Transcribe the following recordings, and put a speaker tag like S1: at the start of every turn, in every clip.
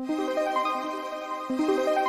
S1: Música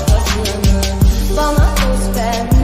S1: başkasını Bana söz verme